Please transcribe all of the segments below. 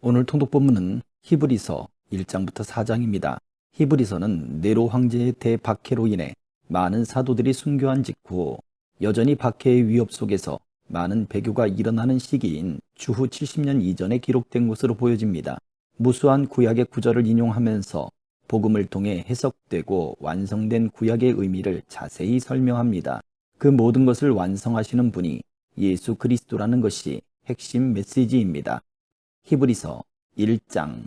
오늘 통독 본문은 히브리서 1장부터 4장입니다. 히브리서는 네로 황제의 대박해로 인해 많은 사도들이 순교한 직후 여전히 박해의 위협 속에서 많은 배교가 일어나는 시기인 주후 70년 이전에 기록된 것으로 보여집니다. 무수한 구약의 구절을 인용하면서 복음을 통해 해석되고 완성된 구약의 의미를 자세히 설명합니다. 그 모든 것을 완성하시는 분이 예수 그리스도라는 것이 핵심 메시지입니다. 히브리서 1장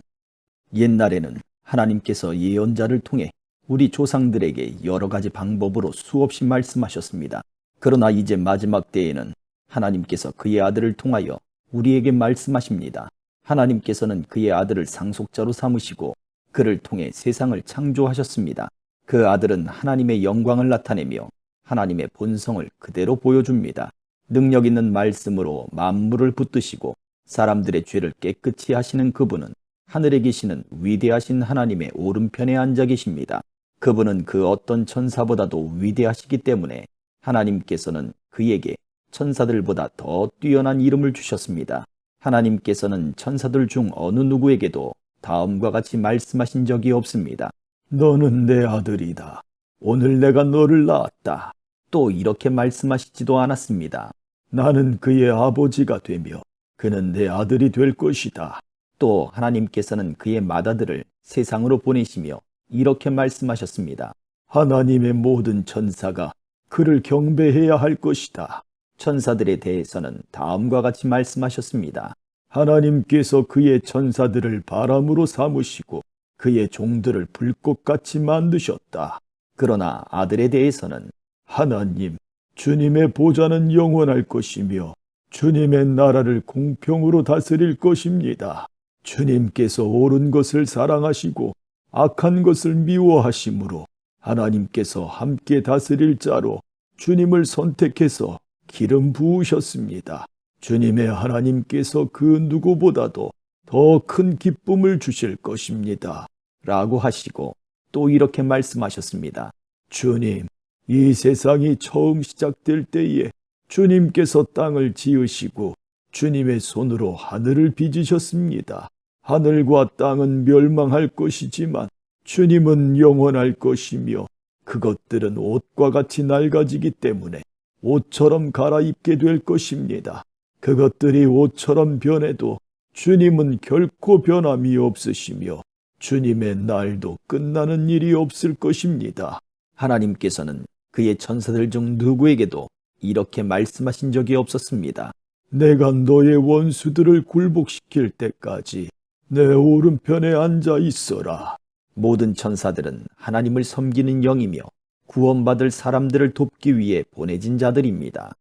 옛날에는 하나님께서 예언자를 통해 우리 조상들에게 여러 가지 방법으로 수없이 말씀하셨습니다. 그러나 이제 마지막 때에는 하나님께서 그의 아들을 통하여 우리에게 말씀하십니다. 하나님께서는 그의 아들을 상속자로 삼으시고 그를 통해 세상을 창조하셨습니다. 그 아들은 하나님의 영광을 나타내며 하나님의 본성을 그대로 보여줍니다. 능력 있는 말씀으로 만물을 붙드시고 사람들의 죄를 깨끗이 하시는 그분은 하늘에 계시는 위대하신 하나님의 오른편에 앉아 계십니다. 그분은 그 어떤 천사보다도 위대하시기 때문에 하나님께서는 그에게 천사들보다 더 뛰어난 이름을 주셨습니다. 하나님께서는 천사들 중 어느 누구에게도 다음과 같이 말씀하신 적이 없습니다. 너는 내 아들이다. 오늘 내가 너를 낳았다. 또 이렇게 말씀하시지도 않았습니다. 나는 그의 아버지가 되며 그는 내 아들이 될 것이다. 또 하나님께서는 그의 맏아들을 세상으로 보내시며 이렇게 말씀하셨습니다. 하나님의 모든 천사가 그를 경배해야 할 것이다. 천사들에 대해서는 다음과 같이 말씀하셨습니다. 하나님께서 그의 천사들을 바람으로 삼으시고 그의 종들을 불꽃같이 만드셨다. 그러나 아들에 대해서는 하나님, 주님의 보좌는 영원할 것이며 주님의 나라를 공평으로 다스릴 것입니다. 주님께서 옳은 것을 사랑하시고 악한 것을 미워하심으로 하나님께서 함께 다스릴 자로 주님을 선택해서 기름 부으셨습니다. 주님의 하나님께서 그 누구보다도 더 큰 기쁨을 주실 것입니다. 라고 하시고 또 이렇게 말씀하셨습니다. 주님, 이 세상이 처음 시작될 때에 주님께서 땅을 지으시고 주님의 손으로 하늘을 빚으셨습니다. 하늘과 땅은 멸망할 것이지만 주님은 영원할 것이며 그것들은 옷과 같이 낡아지기 때문에 옷처럼 갈아입게 될 것입니다. 그것들이 옷처럼 변해도 주님은 결코 변함이 없으시며 주님의 날도 끝나는 일이 없을 것입니다. 하나님께서는 그의 천사들 중 누구에게도 이렇게 말씀하신 적이 없었습니다. 내가 너의 원수들을 굴복시킬 때까지 내 오른편에 앉아 있어라. 모든 천사들은 하나님을 섬기는 영이며 구원받을 사람들을 돕기 위해 보내진 자들입니다.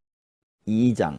2장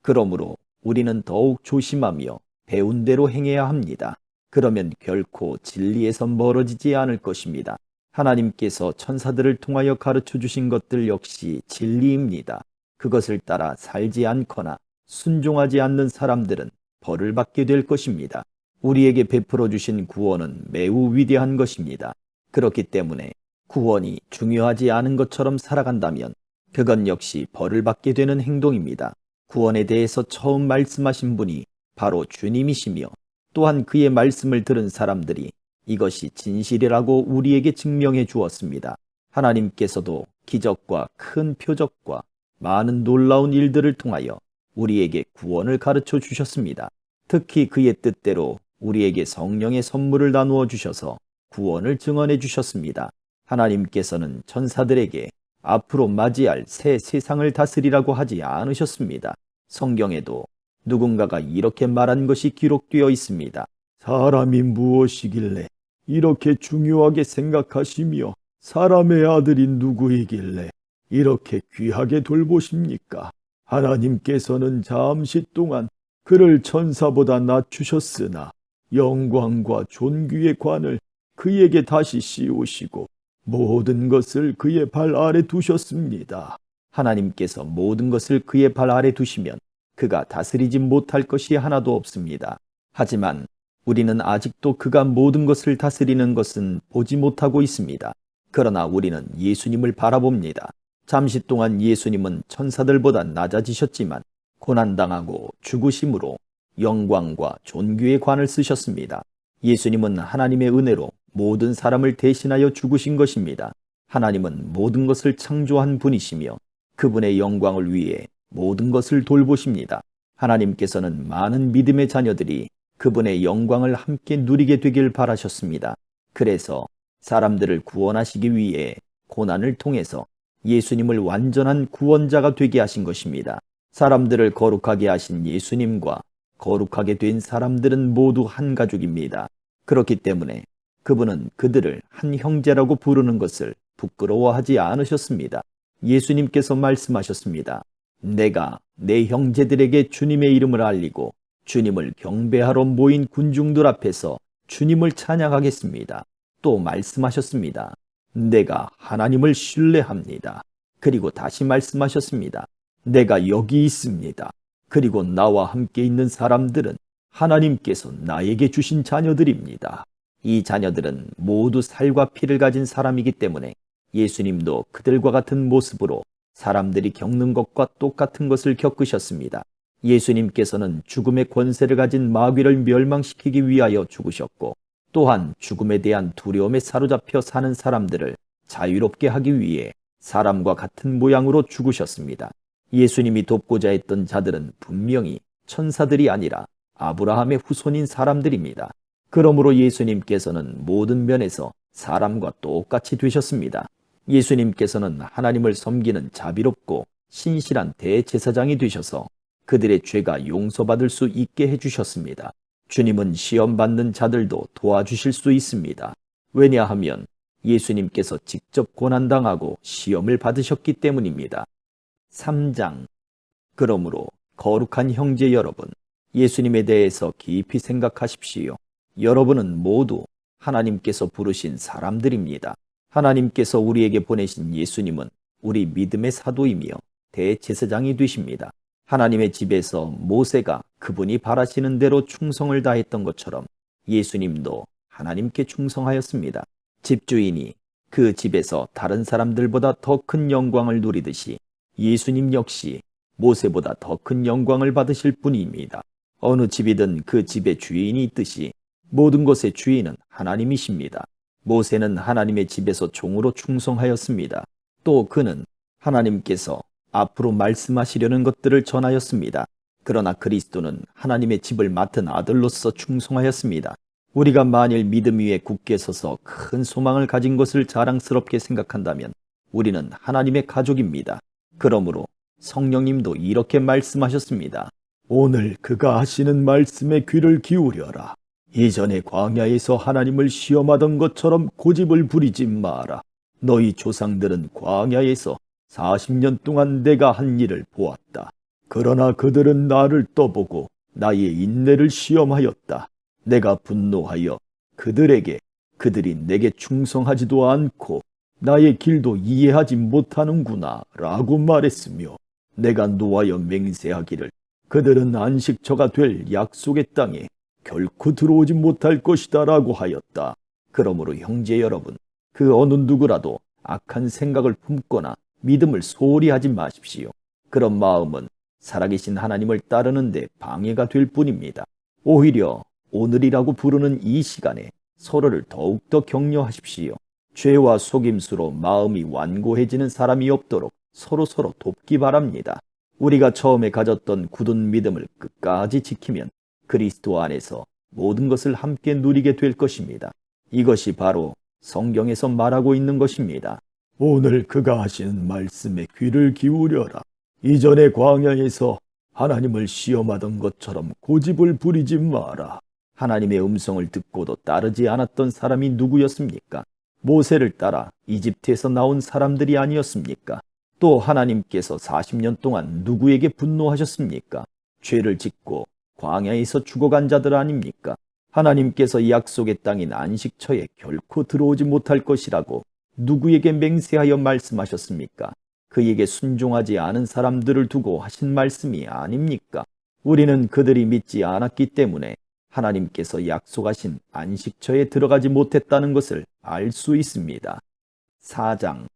그러므로 우리는 더욱 조심하며 배운 대로 행해야 합니다. 그러면 결코 진리에서 멀어지지 않을 것입니다. 하나님께서 천사들을 통하여 가르쳐 주신 것들 역시 진리입니다. 그것을 따라 살지 않거나 순종하지 않는 사람들은 벌을 받게 될 것입니다. 우리에게 베풀어 주신 구원은 매우 위대한 것입니다. 그렇기 때문에 구원이 중요하지 않은 것처럼 살아간다면 그건 역시 벌을 받게 되는 행동입니다. 구원에 대해서 처음 말씀하신 분이 바로 주님이시며 또한 그의 말씀을 들은 사람들이 이것이 진실이라고 우리에게 증명해 주었습니다. 하나님께서도 기적과 큰 표적과 많은 놀라운 일들을 통하여 우리에게 구원을 가르쳐 주셨습니다. 특히 그의 뜻대로 우리에게 성령의 선물을 나누어 주셔서 구원을 증언해 주셨습니다. 하나님께서는 천사들에게 앞으로 맞이할 새 세상을 다스리라고 하지 않으셨습니다. 성경에도 누군가가 이렇게 말한 것이 기록되어 있습니다. 사람이 무엇이길래 이렇게 중요하게 생각하시며 사람의 아들이 누구이길래 이렇게 귀하게 돌보십니까? 하나님께서는 잠시 동안 그를 천사보다 낮추셨으나 영광과 존귀의 관을 그에게 다시 씌우시고 모든 것을 그의 발 아래 두셨습니다. 하나님께서 모든 것을 그의 발 아래 두시면 그가 다스리지 못할 것이 하나도 없습니다. 하지만 우리는 아직도 그가 모든 것을 다스리는 것은 보지 못하고 있습니다. 그러나 우리는 예수님을 바라봅니다. 잠시 동안 예수님은 천사들보다 낮아지셨지만 고난당하고 죽으심으로 영광과 존귀의 관을 쓰셨습니다. 예수님은 하나님의 은혜로 모든 사람을 대신하여 죽으신 것입니다. 하나님은 모든 것을 창조한 분이시며 그분의 영광을 위해 모든 것을 돌보십니다. 하나님께서는 많은 믿음의 자녀들이 그분의 영광을 함께 누리게 되길 바라셨습니다. 그래서 사람들을 구원하시기 위해 고난을 통해서 예수님을 완전한 구원자가 되게 하신 것입니다. 사람들을 거룩하게 하신 예수님과 거룩하게 된 사람들은 모두 한 가족입니다. 그렇기 때문에 그분은 그들을 한 형제라고 부르는 것을 부끄러워하지 않으셨습니다. 예수님께서 말씀하셨습니다. 내가 내 형제들에게 주님의 이름을 알리고 주님을 경배하러 모인 군중들 앞에서 주님을 찬양하겠습니다. 또 말씀하셨습니다. 내가 하나님을 신뢰합니다. 그리고 다시 말씀하셨습니다. 내가 여기 있습니다. 그리고 나와 함께 있는 사람들은 하나님께서 나에게 주신 자녀들입니다. 이 자녀들은 모두 살과 피를 가진 사람이기 때문에 예수님도 그들과 같은 모습으로 사람들이 겪는 것과 똑같은 것을 겪으셨습니다. 예수님께서는 죽음의 권세를 가진 마귀를 멸망시키기 위하여 죽으셨고 또한 죽음에 대한 두려움에 사로잡혀 사는 사람들을 자유롭게 하기 위해 사람과 같은 모양으로 죽으셨습니다. 예수님이 돕고자 했던 자들은 분명히 천사들이 아니라 아브라함의 후손인 사람들입니다. 그러므로 예수님께서는 모든 면에서 사람과 똑같이 되셨습니다. 예수님께서는 하나님을 섬기는 자비롭고 신실한 대제사장이 되셔서 그들의 죄가 용서받을 수 있게 해주셨습니다. 주님은 시험 받는 자들도 도와주실 수 있습니다. 왜냐하면 예수님께서 직접 고난당하고 시험을 받으셨기 때문입니다. 3장 그러므로 거룩한 형제 여러분, 예수님에 대해서 깊이 생각하십시오. 여러분은 모두 하나님께서 부르신 사람들입니다. 하나님께서 우리에게 보내신 예수님은 우리 믿음의 사도이며 대제사장이 되십니다. 하나님의 집에서 모세가 그분이 바라시는 대로 충성을 다했던 것처럼 예수님도 하나님께 충성하였습니다. 집주인이 그 집에서 다른 사람들보다 더 큰 영광을 누리듯이 예수님 역시 모세보다 더 큰 영광을 받으실 분입니다. 어느 집이든 그 집의 주인이 있듯이 모든 것의 주인은 하나님이십니다. 모세는 하나님의 집에서 종으로 충성하였습니다. 또 그는 하나님께서 앞으로 말씀하시려는 것들을 전하였습니다. 그러나 그리스도는 하나님의 집을 맡은 아들로서 충성하였습니다. 우리가 만일 믿음 위에 굳게 서서 큰 소망을 가진 것을 자랑스럽게 생각한다면 우리는 하나님의 가족입니다. 그러므로 성령님도 이렇게 말씀하셨습니다. 오늘 그가 하시는 말씀에 귀를 기울여라. 이전에 광야에서 하나님을 시험하던 것처럼 고집을 부리지 마라. 너희 조상들은 광야에서 40년 동안 내가 한 일을 보았다. 그러나 그들은 나를 떠보고 나의 인내를 시험하였다. 내가 분노하여 그들에게 그들이 내게 충성하지도 않고 나의 길도 이해하지 못하는구나 라고 말했으며 내가 노하여 맹세하기를 그들은 안식처가 될 약속의 땅에 결코 들어오지 못할 것이다 라고 하였다. 그러므로 형제 여러분, 그 어느 누구라도 악한 생각을 품거나 믿음을 소홀히 하지 마십시오. 그런 마음은 살아계신 하나님을 따르는데 방해가 될 뿐입니다. 오히려 오늘이라고 부르는 이 시간에 서로를 더욱더 격려하십시오. 죄와 속임수로 마음이 완고해지는 사람이 없도록 서로서로 돕기 바랍니다. 우리가 처음에 가졌던 굳은 믿음을 끝까지 지키면 그리스도 안에서 모든 것을 함께 누리게 될 것입니다. 이것이 바로 성경에서 말하고 있는 것입니다. 오늘 그가 하시는 말씀에 귀를 기울여라. 이전의 광야에서 하나님을 시험하던 것처럼 고집을 부리지 마라. 하나님의 음성을 듣고도 따르지 않았던 사람이 누구였습니까? 모세를 따라 이집트에서 나온 사람들이 아니었습니까? 또 하나님께서 40년 동안 누구에게 분노하셨습니까? 죄를 짓고 광야에서 죽어간 자들 아닙니까? 하나님께서 약속의 땅인 안식처에 결코 들어오지 못할 것이라고 누구에게 맹세하여 말씀하셨습니까? 그에게 순종하지 않은 사람들을 두고 하신 말씀이 아닙니까? 우리는 그들이 믿지 않았기 때문에 하나님께서 약속하신 안식처에 들어가지 못했다는 것을 알 수 있습니다. 4장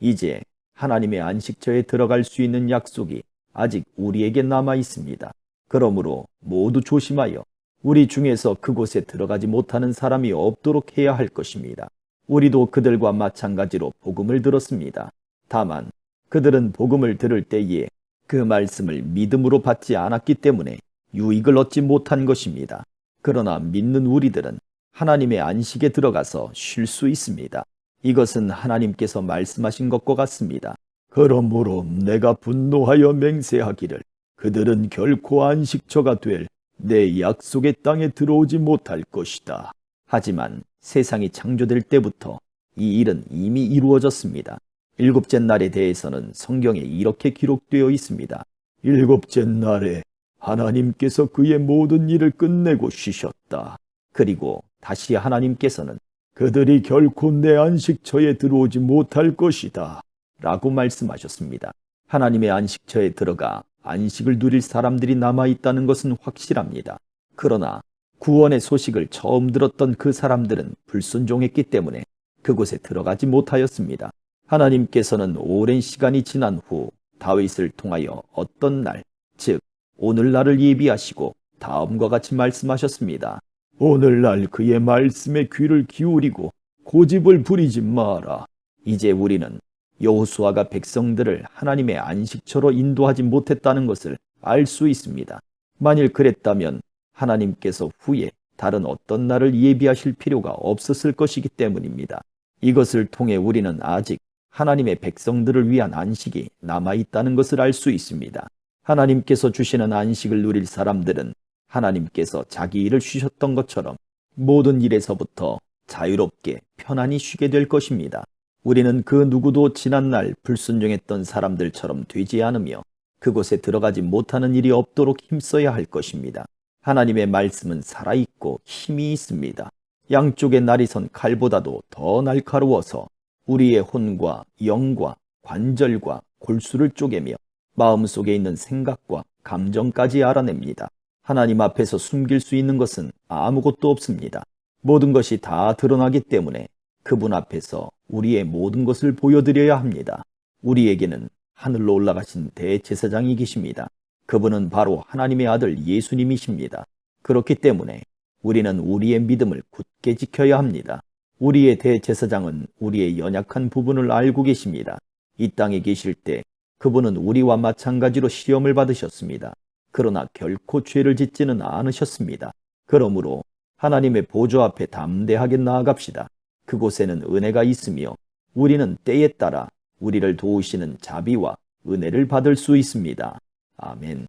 이제 하나님의 안식처에 들어갈 수 있는 약속이 아직 우리에게 남아 있습니다. 그러므로 모두 조심하여 우리 중에서 그곳에 들어가지 못하는 사람이 없도록 해야 할 것입니다. 우리도 그들과 마찬가지로 복음을 들었습니다. 다만 그들은 복음을 들을 때에 그 말씀을 믿음으로 받지 않았기 때문에 유익을 얻지 못한 것입니다. 그러나 믿는 우리들은 하나님의 안식에 들어가서 쉴 수 있습니다. 이것은 하나님께서 말씀하신 것과 같습니다. 그러므로 내가 분노하여 맹세하기를 그들은 결코 안식처가 될 내 약속의 땅에 들어오지 못할 것이다. 하지만 세상이 창조될 때부터 이 일은 이미 이루어졌습니다. 일곱째 날에 대해서는 성경에 이렇게 기록되어 있습니다. 일곱째 날에 하나님께서 그의 모든 일을 끝내고 쉬셨다. 그리고 다시 하나님께서는 그들이 결코 내 안식처에 들어오지 못할 것이다. 라고 말씀하셨습니다. 하나님의 안식처에 들어가 안식을 누릴 사람들이 남아 있다는 것은 확실합니다. 그러나 구원의 소식을 처음 들었던 그 사람들은 불순종했기 때문에 그곳에 들어가지 못하였습니다. 하나님께서는 오랜 시간이 지난 후 다윗을 통하여 어떤 날, 즉 오늘날을 예비하시고 다음과 같이 말씀하셨습니다. 오늘날 그의 말씀에 귀를 기울이고 고집을 부리지 마라. 이제 우리는 여호수아가 백성들을 하나님의 안식처로 인도하지 못했다는 것을 알 수 있습니다. 만일 그랬다면 하나님께서 후에 다른 어떤 날을 예비하실 필요가 없었을 것이기 때문입니다. 이것을 통해 우리는 아직 하나님의 백성들을 위한 안식이 남아 있다는 것을 알 수 있습니다. 하나님께서 주시는 안식을 누릴 사람들은 하나님께서 자기 일을 쉬셨던 것처럼 모든 일에서부터 자유롭게 편안히 쉬게 될 것입니다. 우리는 그 누구도 지난날 불순종했던 사람들처럼 되지 않으며 그곳에 들어가지 못하는 일이 없도록 힘써야 할 것입니다. 하나님의 말씀은 살아있고 힘이 있습니다. 양쪽의 날이 선 칼보다도 더 날카로워서 우리의 혼과 영과 관절과 골수를 쪼개며 마음속에 있는 생각과 감정까지 알아냅니다. 하나님 앞에서 숨길 수 있는 것은 아무것도 없습니다. 모든 것이 다 드러나기 때문에 그분 앞에서 우리의 모든 것을 보여드려야 합니다. 우리에게는 하늘로 올라가신 대제사장이 계십니다. 그분은 바로 하나님의 아들 예수님이십니다. 그렇기 때문에 우리는 우리의 믿음을 굳게 지켜야 합니다. 우리의 대제사장은 우리의 연약한 부분을 알고 계십니다. 이 땅에 계실 때 그분은 우리와 마찬가지로 시험을 받으셨습니다. 그러나 결코 죄를 짓지는 않으셨습니다. 그러므로 하나님의 보좌 앞에 담대하게 나아갑시다. 그곳에는 은혜가 있으며 우리는 때에 따라 우리를 도우시는 자비와 은혜를 받을 수 있습니다. 아멘.